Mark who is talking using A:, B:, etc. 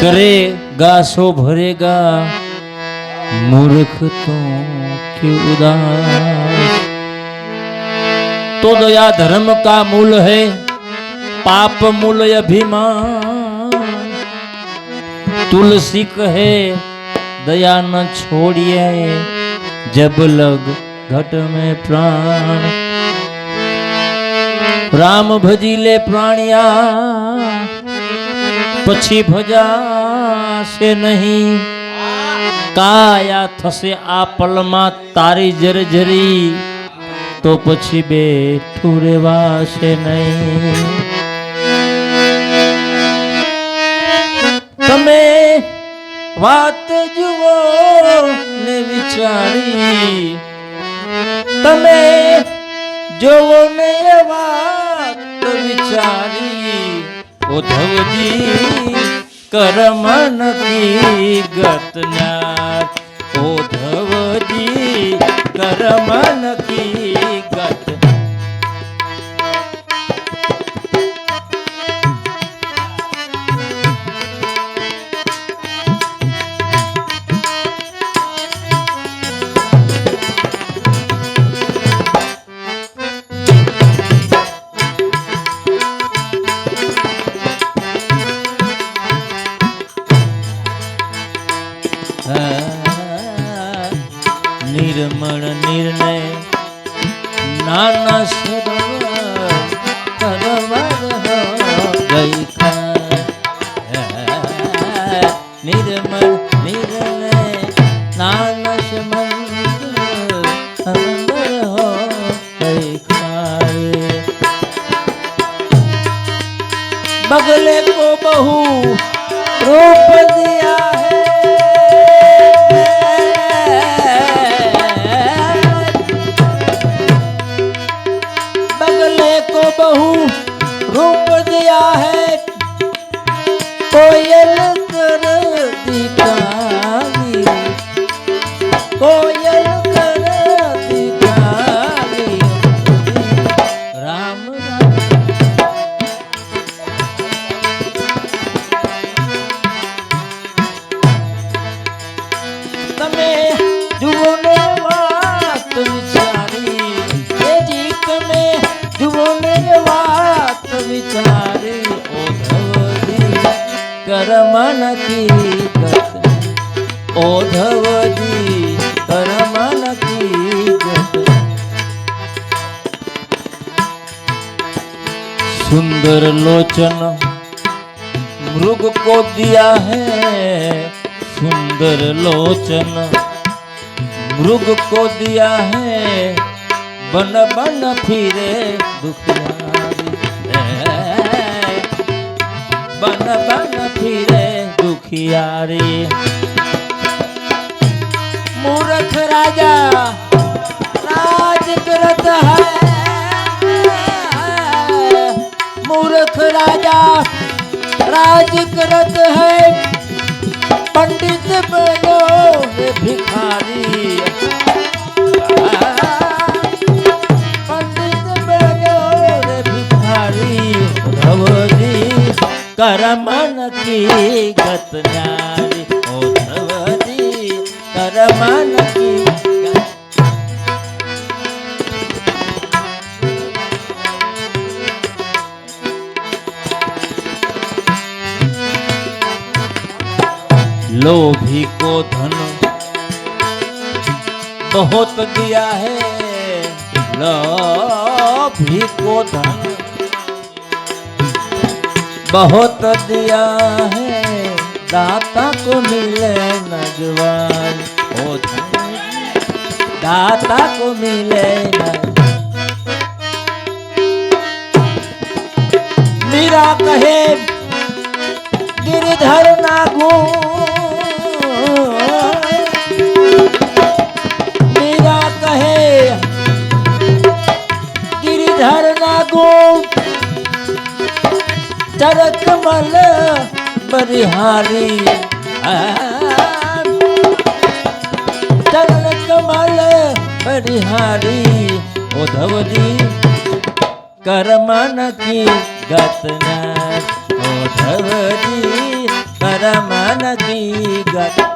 A: करेगा, सो भरेगा। मूर्ख तो क्यों उदास। तो दया धर्म का मूल है, पाप मूल अभिमान। तुलसी कहे, दया न छोड़िए, जब लग घट में प्राण। રામ ભજી લે પ્રાણિયા, પછી ભજાશે નહીં. કાયા થશે આ પલમાં તારી જર્જરી, તો પછી બેઠું રેવાશે નહીં. તમે વાત જુઓ ને વિચારી, તમે જોવો ને એ વાત વિચારી ઉધવજી કરમન કી ગતના ઉધવજી કરમન નિર્મળ નિર્ણય. નાના સરોવર दिया है कोयल कर दिखाई कोयल कर दिखाई राम राम તમે કરમન કી ગત ઓધવજી કરમન કી ગત सुंदर लोचन मृग को दिया है सुंदर लोचन मृग को दिया है बन बन फिरे दुखियारी है। बन फिरे दुखियारी मूर्ख राजा, राज करत है। मूर्ख राजा, राज करत है। पंडित बनो भिखारी। करमन की गत न्यारी, ओ भवजी करमन की लोभी को धन बहुत दिया है, लोभी को धन बहुत दिया है, दाता को मिले नजवान। ओ दाता को मिले न मीरा कहे, गिरधर नागू ચર કમલ બરિહારી ચરણ કમલ બરિહારી ઉધવજી કર્મન કી ગતના ઉધવજી કર્મન કી ગત